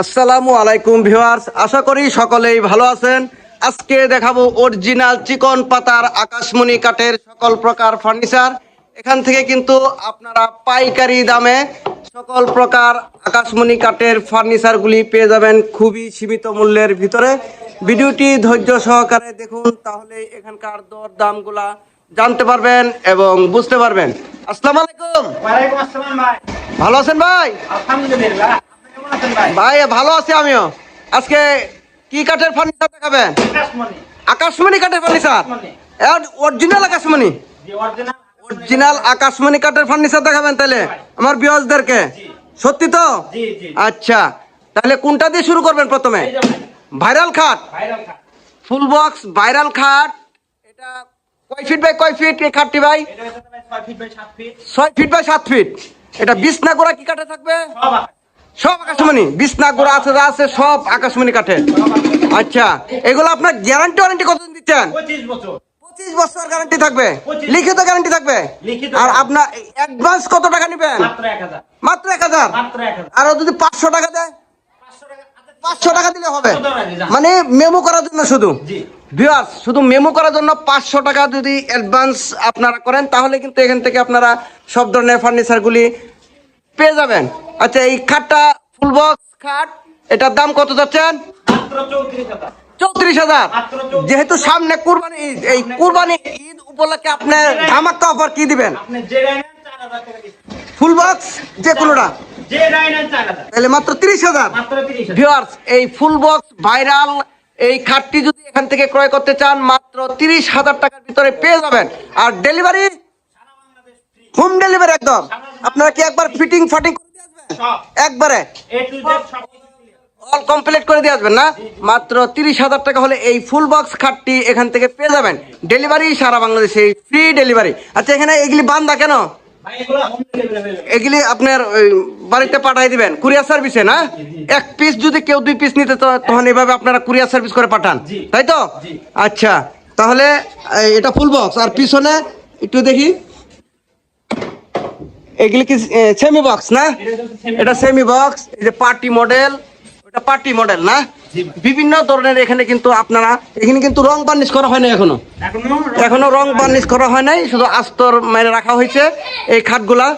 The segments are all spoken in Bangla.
আসসালামু আলাইকুম ভিউয়ার্স আশা করি সকলেই ভালো আছেন। আজকে দেখাবো অরিজিনাল চিকন পাতার আকাশমণি কাঠের সকল প্রকার ফার্নিচার এখান থেকে কিন্তু আপনারা পাইকারি দামে সকল প্রকার আকাশমণি কাঠের ফার্নিচারগুলি পেয়ে যাবেন খুবই সীমিত মূল্যের ভিতরে। ভিডিওটি ধৈর্য সহকারে দেখুন তাহলে এখানকার দর দামগুলা জানতে পারবেন এবং বুঝতে পারবেন। আসসালামু আলাইকুম। ওয়ালাইকুম আসসালাম ভাই। ভালো আছেন ভাই? আলহামদুলিল্লাহ। ভাই ভালো আছি আমিও। আজকে কি কাঠের ফার্নিচার দেখাবেন? আকাশমণি। কাঠের ফার্নিচার। অরিজিনাল আকাশমণি? অরিজিনাল আকাশমণি। কাঠের ফার্নিচার দেখাবেন তাহলে আমার বিয়সদেরকে সত্যি তো? আচ্ছা তাহলে কোনটা দিয়ে শুরু করবেন প্রথমে? ভাইরাল খাট। ফুল বক্স ভাইরাল খাট। এটা কয় ফিট বাই কয় ফিট এই খাটটি ভাই? এটা হচ্ছে ভাই 6 ফিট বাই 7 ফিট ছয় ফিট বাই সাত ফিট এটা বিছনা গোড়া কি কাঠে থাকবে? সব আকাশমণি। বিছনা গোড়া আছে যা আছে সব আকাশমণি কাঠের। আচ্ছা এগুলো আপনার গ্যারান্টি ওয়ারেন্টি কতদিন দিচ্ছেন? পঁচিশ বছর। গ্যারান্টি থাকবে। লিখিত গ্যারান্টি থাকবে? আর আপনার অ্যাডভান্স কত টাকা নেবেন? মাত্র এক হাজার। মাত্র 1000 আর যদি পাঁচশো টাকা দেয়? 500 টাকা পাঁচশো টাকা দিলে হবে? মানে মেমো করার জন্য শুধু? ভিউয়ার্স শুধু মেমো করার জন্য পাঁচশো টাকা যদি অ্যাডভান্স আপনারা করেন তাহলে কিন্তু এখান থেকে আপনারা সব ধরনের ফার্নিচারগুলি পেয়ে যাবেন। আচ্ছা এই খাটটা ফুল বক্স খাট এটার দাম কত যাচ্ছেন? মাত্র 34000 চৌত্রিশ হাজার। মাত্র 34,000 যেহেতু সামনে কুরবানি ঈদ এই কুরবানি ঈদ উপলক্ষে আপনি ধামাক্কা অফার কি দিবেন? আপনি যে রাইনেন 4000 টাকা ডিসকাউন্ট ফুল বক্স যে কোনোটা? রাইনেন 4000 তাহলে মাত্র তিরিশ হাজার। মাত্র 30000 ভিউয়ার্স এই ফুল বক্স ভাইরাল এই খাটটি যদি এখান থেকে ক্রয় করতে চান মাত্র তিরিশ হাজার টাকার ভিতরে পেয়ে যাবেন। আর ডেলিভারি হোম ডেলিভারি একদম। আপনারা কি একবার ফিটিং ফাটিং করে দিয়ে আসবেন? একবারে? অল কমপ্লিট করে দিয়ে আসবেন। না? মাত্র তিরিশ হাজার টাকা হলে এই ফুল বক্স খাটটি এখান থেকে পেয়ে যাবেন। ডেলিভারি সারা বাংলাদেশে ফ্রি ডেলিভারি আচ্ছা এখানে এগুলি বান্দা কেন? এগুলো আপনার ওই, বাড়িতে পাঠাই দিবেন কুরিয়ার সার্ভিসে না? এক পিস যদি কেউ দুই পিস নিতে তো তখন এভাবে আপনারা কুরিয়ার সার্ভিস করে পাঠান। তাই তো? আচ্ছা তাহলে এটা ফুল বক্স আর পিছনে একটু দেখি। এগুলি কি সেমি বক্স না? এটা সেমি বক্স এই যে পার্টি মডেল ওটা পার্টি মডেল না? বিভিন্ন ধরনের এখানে কিন্তু আপনারা এখানে কিন্তু রং বার্নিশ করা হয় না এখনও। এখনও রং বার্নিশ করা হয় নাই শুধু আস্তর মেরে রাখা হয়েছে এই খাটগুলা।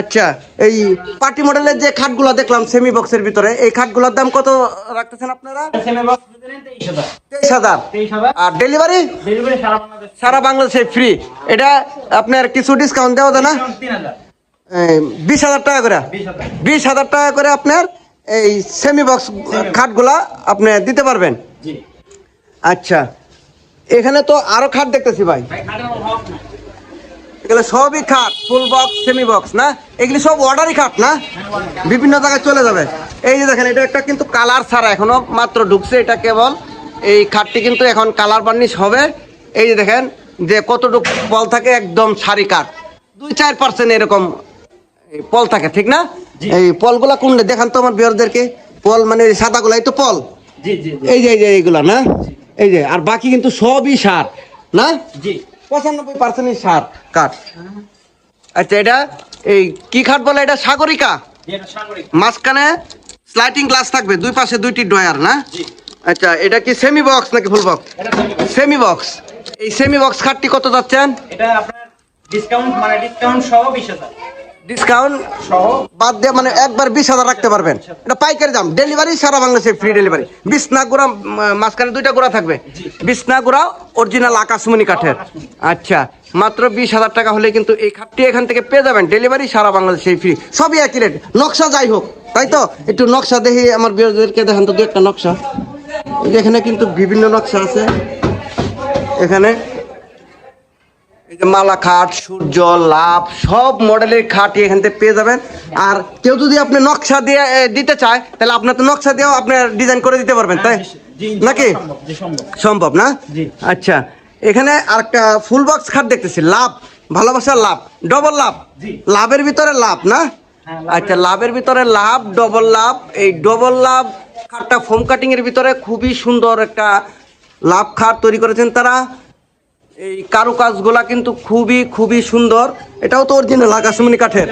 আচ্ছা এই পার্টি মডেলের যে খাটগুলা দেখলাম সেমি বক্সের ভিতরে এই খাটগুলোর দাম কত রাখতেছেন আপনারা? সেমি বক্স যদি নেন 23000 তেইশ হাজার। আর ডেলিভারি সারা বাংলাদেশে। ফ্রি এটা আপনার কিছু ডিসকাউন্ট দেওয়া যায় না? বিশ হাজার টাকা করে। বিশ হাজার। টাকা করে আপনার এই সেমি বক্স খাটগুলা আপনি দিতে পারবেন। আচ্ছা এখানে তো আরও খাট দেখতেছি ভাই। এগুলো সবই খাট ফুল বক্স সেমি বক্স না? এগুলি সব অর্ডারই খাট না? বিভিন্ন জায়গায় চলে যাবে। এই যে দেখেন এটা একটা কিন্তু কালার ছাড়া এখনও মাত্র ঢুকছে। এটা কেবল এই খাটটি কিন্তু এখন কালার বার্নিশ হবে। এই যে দেখেন যে কতটুক বল থাকে একদম সারি কাঠ। দুই চার পার্সেন্ট এরকম এই পল থাকে ঠিক না। এই পলগুলা কোনটা? দেখান তো আমার বিয়ারদেরকে পল মানে এই সাদাগুলা তো পল? এই যে এই যে এইগুলা না? এই যে আর বাকি কিন্তু সবই সার না? পঁচানব্বই পার্সেন্টই সার কাঠ। আচ্ছা এটা এই কি খাট বলে এটা? সাগরিকা? মাঝখানে স্লাইটিং গ্লাস থাকবে দুই পাশে দুইটি ড্রয়ার না? আচ্ছা এটা কি সেমি বক্স নাকি ফুল বক্স। সেমি বক্স এই সেমি বক্স খাটটি কত যাচ্ছেন? এটা আপনার ডিসকাউন্ট মানে ডিসকাউন্ট সহ বিশ হাজার। ডিসকাউন্ট বাদ দিয়ে মানে একবার বিশ হাজার রাখতে পারবেন। এটা পাইকারি দাম। ডেলিভারি সারা বাংলাদেশে ফ্রি ডেলিভারি বিছনা গুঁড়া মাঝখানে দুইটা গুঁড়া থাকবে। জি। বিছনা গুঁড়া অরিজিনাল আকাশমণি কাঠের। আচ্ছা মাত্র বিশ হাজার টাকা হলে কিন্তু এই খাটটি এখান থেকে পেয়ে যাবেন। ডেলিভারি সারা বাংলাদেশে ফ্রি সবই একই রেট নকশা যাই হোক তাই তো? একটু নকশা দেখি আমার বিরোধীদেরকে দেখান তো দু একটা নকশা। এখানে কিন্তু বিভিন্ন নকশা আছে। এখানে এই যে মালা খাট সূর্য লাভ সব মডেলের খাটই এখান থেকে পেয়ে যাবেন। আর কেউ যদি আপনি নকশা দিয়ে দিতে চায় তাহলে আপনার তো নকশা দিয়েও আপনি ডিজাইন করে দিতে পারবেন তাই? নাকি? সম্ভব না? আচ্ছা এখানে আর একটা ফুল বক্স খাট দেখতেছি লাভ ভালোবাসার লাভ ডবল লাভ লাভের ভিতরে লাভ না? হ্যাঁ, আচ্ছা লাভের ভিতরে লাভ ডবল লাভ এই ডবল লাভ খাটটা ফোম কাটিং এর ভিতরে খুবই সুন্দর একটা লাভ খাট তৈরি করেছেন তারা। এই কারুকাজগুলা কিন্তু খুবই খুবই সুন্দর। এটাও তো অরিজিনাল আকাশমণি কাঠের।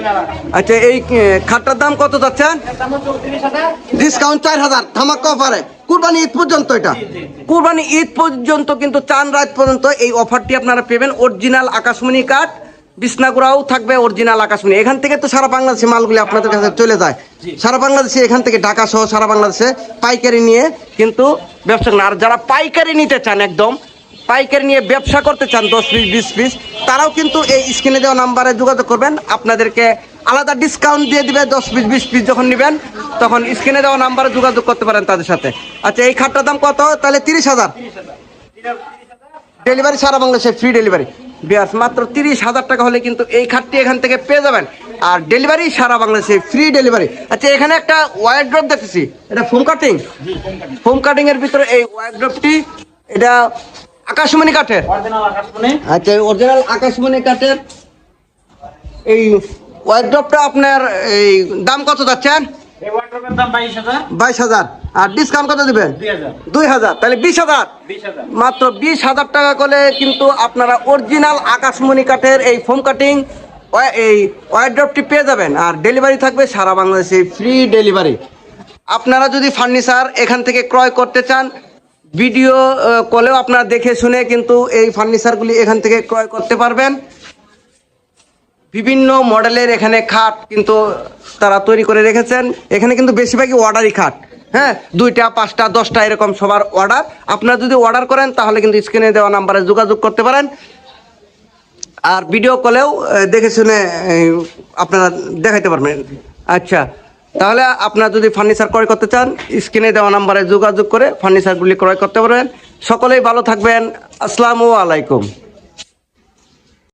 আচ্ছা এই খাটটার দাম কত যাচ্ছেন? ডিসকাউন্ট চার হাজার ধামাকা অফারে কুরবানি ঈদ পর্যন্ত এটা। কুরবানি ঈদ পর্যন্ত কিন্তু চান রাত পর্যন্ত এই অফারটি আপনারা পেবেন। অরিজিনাল আকাশমণি কাঠ বিছনাগুড়াও থাকবে অরিজিনাল আকাশমণি। এখান থেকে তো সারা বাংলাদেশে মালগুলি আপনাদের কাছে চলে যায়। সারা বাংলাদেশে এখান থেকে ঢাকা সহ সারা বাংলাদেশে পাইকারি নিয়ে কিন্তু ব্যবসা আর যারা পাইকারি নিতে চান একদম পাইকারি নিয়ে ব্যবসা করতে চান দশ পিস বিশ পিস তারাও কিন্তু এই স্ক্রিনে দেওয়া নাম্বারে যোগাযোগ করবেন। আপনাদেরকে আলাদা ডিসকাউন্ট দিয়ে দিবে দশ পিস বিশ পিস যখন নেবেন তখন স্ক্রিনে দেওয়া নাম্বারে যোগাযোগ করতে পারেন তাদের সাথে। আচ্ছা এই খাটটার দাম কত? তাহলে তিরিশ হাজার। ডেলিভারি সারা বাংলাদেশে ফ্রি ডেলিভারি বিয়াস মাত্র তিরিশ হাজার টাকা হলে কিন্তু এই খাটটি এখান থেকে পেয়ে যাবেন। আর ডেলিভারি সারা বাংলাদেশে ফ্রি ডেলিভারি আচ্ছা এখানে একটা ওয়ার ড্রপ দেখতেছি। এটা ফোম কাটিং ফোম কাটিং এর ভিতরে এই ওয়ার ড্রপটি এটা আকাশমণি কাঠের। আচ্ছা অরিজিনাল আকাশমণি কাঠের এই ওয়ার ড্রপটা আপনার এই দাম কত যাচ্ছেন? এই ওয়ার্ড্রপের দাম বাইশ হাজার। আর ডিসকাউন্ট কত দিবেন? দুই হাজার। তাহলে বিশ হাজার। বিশ হাজার। মাত্র বিশ হাজার টাকা করে কিন্তু আপনারা অরিজিনাল আকাশমণি কাঠের এই ফোম কাটিং এই ওয়ারড্রপটি পেয়ে যাবেন। আর ডেলিভারি থাকবে সারা বাংলাদেশে ফ্রি ডেলিভারি আপনারা যদি ফার্নিচার এখান থেকে ক্রয় করতে চান ভিডিও কলেও আপনারা দেখে শুনে কিন্তু এই ফার্নিচারগুলি এখান থেকে ক্রয় করতে পারবেন। বিভিন্ন মডেলের এখানে খাট কিন্তু তারা তৈরি করে রেখেছেন। এখানে কিন্তু বেশিরভাগই অর্ডারই খাট। হ্যাঁ দুইটা, পাঁচটা, দশটা এরকম সবার অর্ডার আপনারা যদি অর্ডার করেন, তাহলে কিন্তু স্ক্রিনে দেওয়া নাম্বারে যোগাযোগ করতে পারেন। আর ভিডিও কলেও দেখে শুনে আপনারা দেখাইতে পারবেন। আচ্ছা তাহলে আপনার যদি ফার্নিচার ক্রয় করতে চান স্ক্রিনে দেওয়া নাম্বারে যোগাযোগ করে ফার্নিচারগুলি ক্রয় করতে পারবেন। সকলেই ভালো থাকবেন। আসসালামু আলাইকুম।